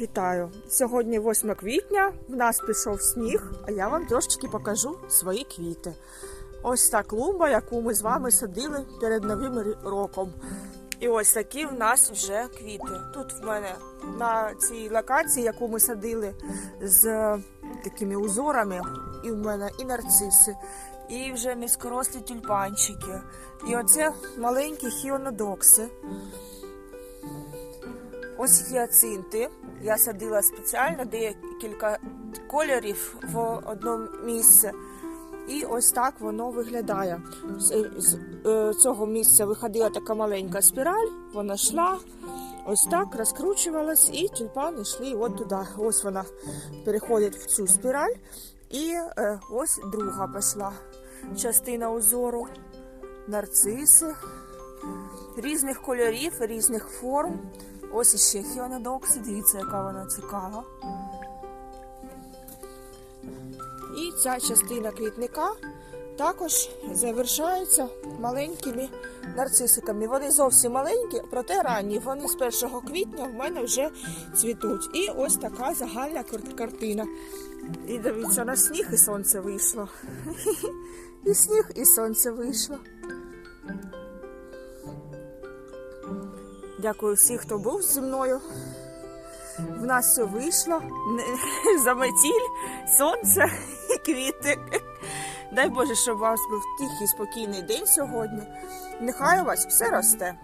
Вітаю! Сьогодні 8 квітня, в нас пішов сніг, а я вам трошечки покажу свої квіти. Ось та клумба, яку ми з вами садили перед Новим роком. І ось такі в нас вже квіти. Тут в мене на цій локації, яку ми садили з такими узорами, і в мене і нарциси, і вже низькорослі тюльпанчики. І оце маленькі хіонодокси. Ось гіацинти. Я садила спеціально декілька кольорів в одне місце. І ось так воно виглядає. З, з е, цього місця виходила така маленька спіраль, вона йшла, ось так розкручувалась, і тюльпани йшли от туди. Ось вона переходить в цю спіраль. І е, ось друга пішла частина узору. Нарциси різних кольорів, різних форм. Ось іще хіонодокси, дивіться, яка вона цікава. І ця частина квітника також завершається маленькими нарцисиками. Вони зовсім маленькі, проте ранні. Вони з 1 квітня в мене вже цвітуть. І ось така загальна картина. І дивіться, на сніг і сонце вийшло. І сніг, і сонце вийшло. Дякую всім, хто був зі мною. В нас все вийшло. за Заметіль, сонце і квіти. Дай Боже, щоб у вас був тихий, спокійний день сьогодні. Нехай у вас все росте.